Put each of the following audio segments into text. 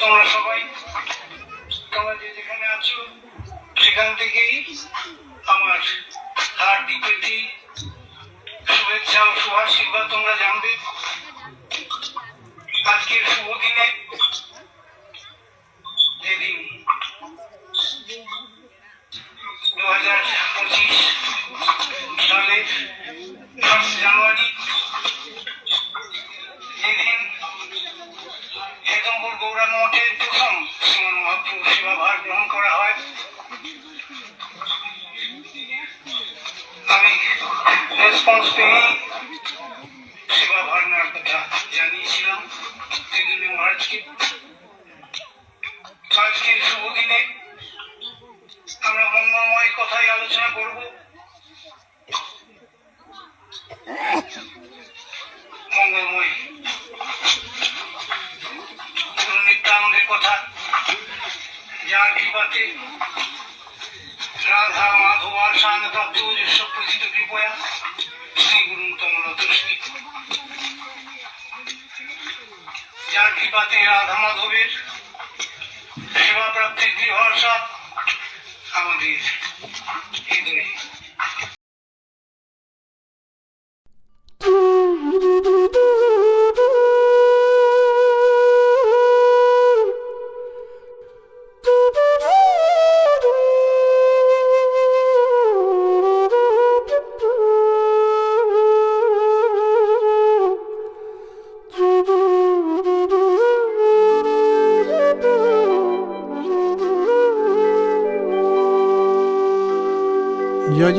তোমরা সবাই তোমরা যে যেখানে আছো সেখান থেকেই আমার হার্দিক প্রীতি শুভেচ্ছা ও শুভাশীর্বাদ তোমরা জানবে আজকের শুভ দিনে যেদিন দু হাজার পঁচিশ কথাই আলোচনা করব। মঙ্গলময় নিত্যানন্দের কথা প্রাপ্ত কৃপয়া, শ্রী গুরু তমলতস্মী যার কৃপাতে রাধা, মাধবের সেবা প্রাপ্তির দৃঢ় আমাদের すげえ。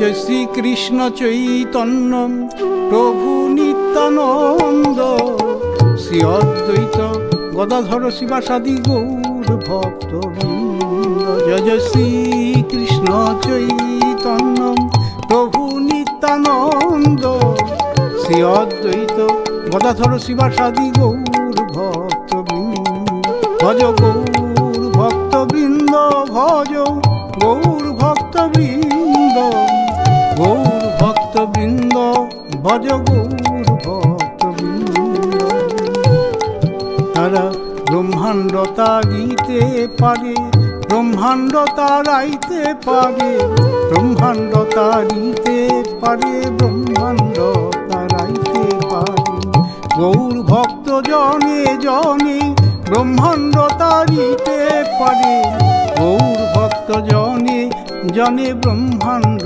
জয় শ্রীকৃষ্ণ চৈতন্য, প্রভু নিত্যানন্দ, শ্রী অদ্বৈত গদাধর শিবাসাদি গৌর ভক্ত জয় জয় শ্রীকৃষ্ণ চৈতন্য, প্রভু নিত্যানন্দ, শ্রী অদ্বৈত গদাধর শিবাসাদি গৌর ভক্ত ভজ গৌর ব্রহ্মাণ্ড তারিতে পারে ব্রহ্মাণ্ড তারাইতে পারে ব্রহ্মাণ্ড তারিতে পারে ব্রহ্মাণ্ড তারাইতে পারে গৌর ভক্ত জনে জনে ব্রহ্মাণ্ড তারিতে পারে গৌর ভক্ত জনে জনে ব্রহ্মাণ্ড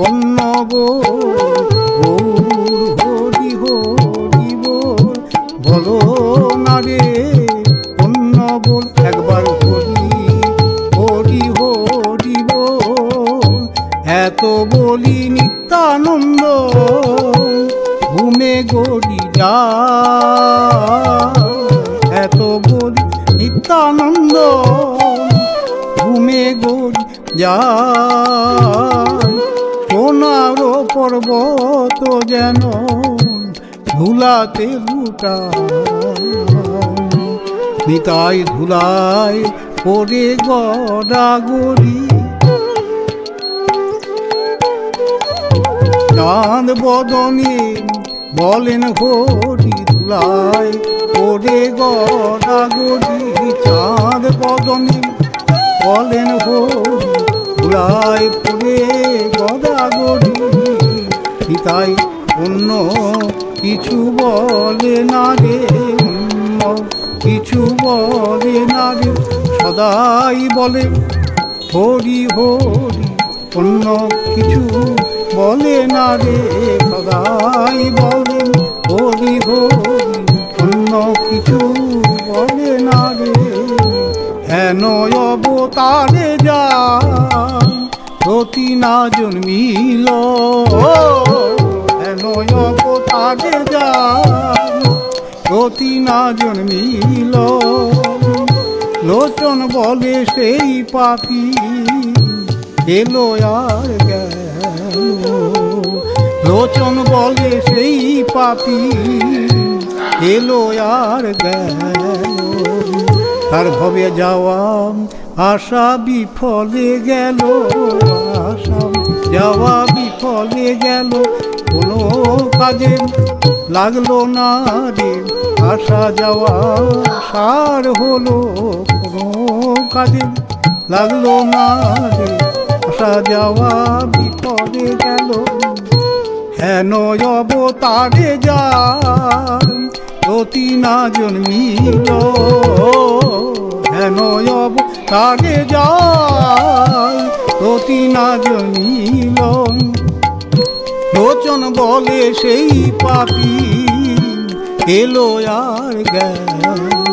কন্নব হরি হরি বল। বলো না রে কন্নবল একবার হরি হরি হরি বল। এত বলি নিত্যানন্দ, ঘুমে গড়ি যা। এত বলি নিত্যানন্দ, ঘুমে গড়ি যা। সোনার পর্বত যেন ধুলাতে লুটা নিতাই ধুলায় পরে গড়াগড়ি চাঁদ বদনে বলেন হরি ধুলায় পরে গড়াগড়ি চাঁদ বদনে বলেন হরি ধুলায় পরে গড়াগড়ি নিতাই অন্য কিছু বলে না রে, অন্য কিছু বলে না রে। সদাই বলে, হরি হরি, অন্য কিছু বলে না রে। সদাই বলে, হরি হরি, অন্য কিছু বলে না রে। হেন অবতারে যা রতি না জন্মিল অবতারে যা রতি না জন্মিল। লোচন বলে সেই পাপি, এলো আর লোচন বলে সেই পাপি, এলো আর তার ভবে যাওয়া আশা বিফলে গেল। যাওয়া বিফলে গেল, কোনো কাজে লাগল না রে। আসা যাওয়া সার হলো, কোনো কাজে লাগল না রে। আসা যাওয়া বিফলে গেল, হেন অবতারে যা অতি না জন্মিল। হেন অবতারে যা অতি না জনিল লোচন বলে সেই পাপি। এলো আর গেল